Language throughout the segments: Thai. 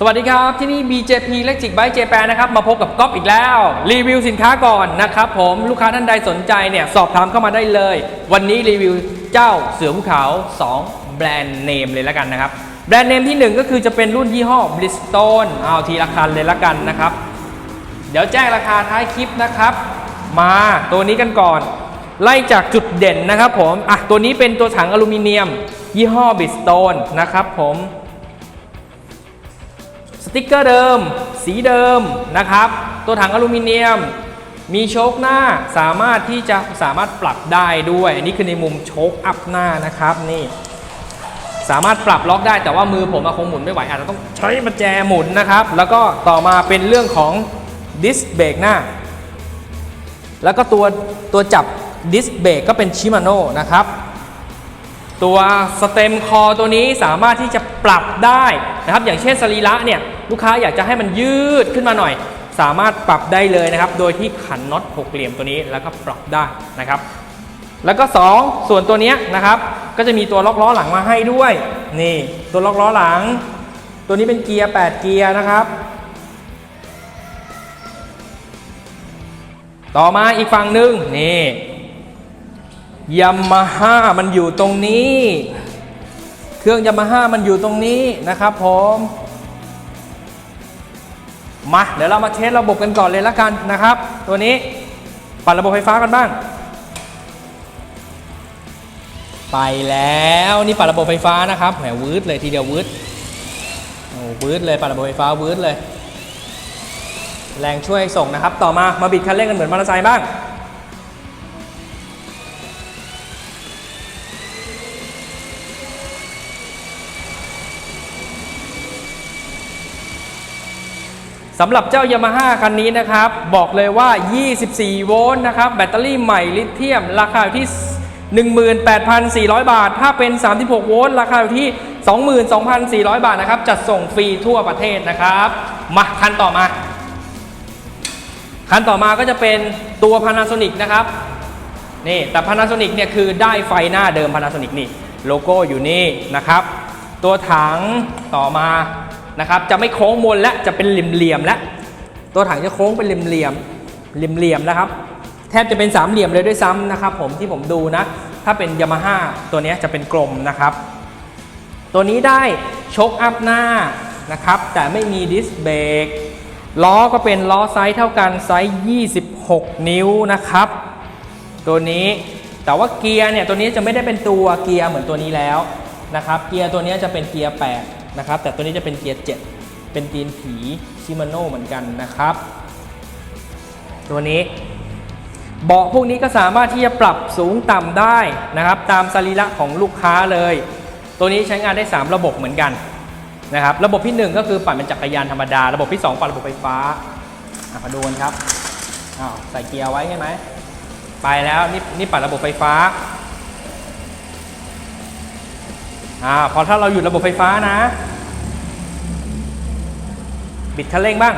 สวัสดีครับที่นี่ BJP เล็กจิกไบค์เจแปนะครับมาพบกับก๊อฟอีกแล้ว รีวิวสินค้าก่อนนะครับผมลูกค้าท่านใดสนใจเนี่ยสอบถามเข้ามาได้เลย วันนี้รีวิวเจ้าเสือภูเขา 2 แบรนด์เนมเลยล้วกันนะครับ แบรนด์เนมที่ 1 ก็คือจะเป็นรุ่นยี่ห้อ Bridgestone เอาทีละคันเลยล้วกันนะครับ เดี๋ยวแจ้งราคาท้ายคลิปนะครับ มาตัวนี้กันก่อน ไล่จากจุดเด่นนะครับผมอะตัวนี้เป็นตัวถังอลูมิเนียม ยี่ห้อ Bridgestone นะครับผม ติ๊กเกอร์เดิม สีเดิมนะครับ ตัวถังอลูมิเนียม มีโชคหน้าสามารถที่จะสามารถปรับได้ด้วย อันนี้คือในมุมโชคอัพหน้านะครับนี่สามารถปรับล็อกได้แต่ว่ามือผมอคงหมุนไม่ไหวอาจจะต้องใช้ประแจหมุนนะครับ แล้วก็ต่อมาเป็นเรื่องของดิสเบรกหน้า แล้วก็ตัวตัวจับดิสเบรกก็เป็นชิมาโน่นะครับ ตัวสเต็มคอตัวนี้สามารถที่จะปรับได้นะครับ อย่างเช่นสรีระเนี่ย ลูกค้าอยากจะให้มันยืดขึ้นมาหน่อย สามารถปรับได้เลยนะครับ โดยที่ขันน็อตหกเหลี่ยมตัวนี้แล้วก็ปรับได้นะครับ แล้วก็ 2 ส่วนตัวเนี้ยนะครับ ก็จะมีตัวล็อกล้อหลังมาให้ด้วย นี่ตัวล็อกล้อหลัง ตัวนี้เป็นเกียร์8เกียร์นะครับ ต่อมาอีกฝั่งหนึ่งนี่ยามาฮ่ามันอยู่ตรงนี้ เครื่องยามาฮ่ามันอยู่ตรงนี้นะครับผม มาเดี๋ยวเรามาเทสระบบกันก่อนเลยละกันนะครับ ตัวนี้ปัดระบบไฟฟ้ากันบ้าง ไปแล้วนี่ปัดระบบไฟฟ้านะครับแหมวืดเลยทีเดียววืดโอ้วืดเลยปัดระบบไฟฟ้าวืดเลย แรงช่วยส่งนะครับ ต่อมามาบิดคันเร่งกันเหมือนมอเตอร์ไซค์บ้าง สำหรับเจ้ายามาฮ่าคันนี้นะครับ บอกเลยว่า 24 โวลต์นะครับ แบตเตอรี่ใหม่ลิเธียม ราคาอยู่ที่ 18,400 บาท ถ้าเป็น 36 โวลต์ราคาอยู่ที่ 22,400 บาทนะครับ จัดส่งฟรีทั่วประเทศนะครับ มาคันต่อมา คันต่อมาก็จะเป็นตัว Panasonic นะครับนี่แต่ Panasonic เนี่ยคือได้ไฟหน้าเดิม Panasonic นี่โลโก้อยู่นี่นะครับ ตัวถังต่อมา นะครับจะไม่โค้งมนและจะเป็นเหลี่ยมๆและตัวถังจะโค้งเป็นเหลี่ยมๆเหลี่ยมๆนะครับ แทบจะเป็นสามเหลี่ยมเลยด้วยซ้ำนะครับ ผมที่ผมดูนะ ถ้าเป็นยามาฮ่าตัวนี้จะเป็นกลมนะครับ ตัวนี้ได้โชคอัพหน้านะครับ แต่ไม่มีดิสเบรกล้อก็เป็นล้อไซส์เท่ากันไซส์ 26 นิ้วนะครับ ตัวนี้แต่ว่าเกียร์เนี่ยตัวนี้จะไม่ได้เป็นตัวเกียร์เหมือนตัวนี้แล้วนะครับ เกียร์ตัวนี้จะเป็นเกียร์8 นะครับ แต่ตัวนี้จะเป็นเกียร์7เป็นตีนผีชิมาโน่เหมือนกันนะครับ ตัวนี้เบาะพวกนี้ก็สามารถที่จะปรับสูงต่ำได้นะครับ ตามสรีระของลูกค้าเลย ตัวนี้ใช้งานได้ 3 ระบบเหมือนกันนะครับ ระบบที่ 1 ก็คือปั่นเป็นจักรยานธรรมดา ระบบที่ 2 ปั่นระบบไฟฟ้ามาดูกันครับอ้าวใส่เกียร์ไว้ใช่ไหมไปแล้วนี่นี่ปั่นระบบไฟฟ้า อ่าพอถ้าเราหยุดระบบไฟฟ้านะ บิดคันเร่งบ้าง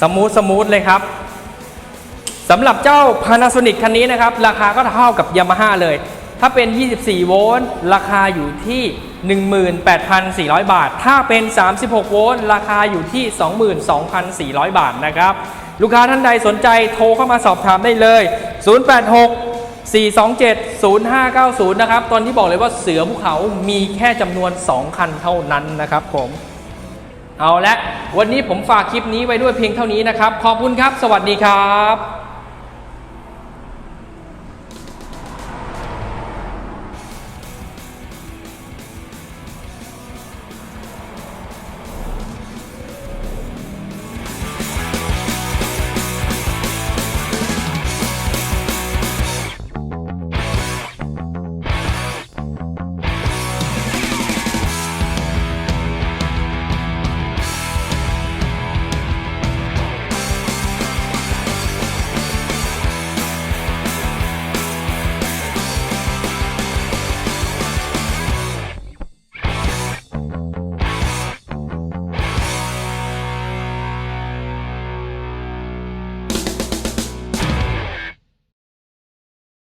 สมูทสมูทเลยครับสำหรับเจ้า Panasonic คันนี้นะครับ ราคาก็เท่ากับ Yamaha เลย ถ้าเป็น 24 โวลต์ ราคาอยู่ที่ 18,400 บาท ถ้าเป็น 36 โวลต์ ราคาอยู่ที่ 22,400 บาทนะครับ ลูกค้าท่านใดสนใจโทรเข้ามาสอบถามได้เลย 086 427 0590 นะครับ ตอนที่บอกเลยว่าเสือภูเขามีแค่จำนวน 2 คันเท่านั้นนะครับผม เอาละ วันนี้ผมฝากคลิปนี้ไว้ด้วยเพียงเท่านี้นะครับ ขอบคุณครับ สวัสดีครับ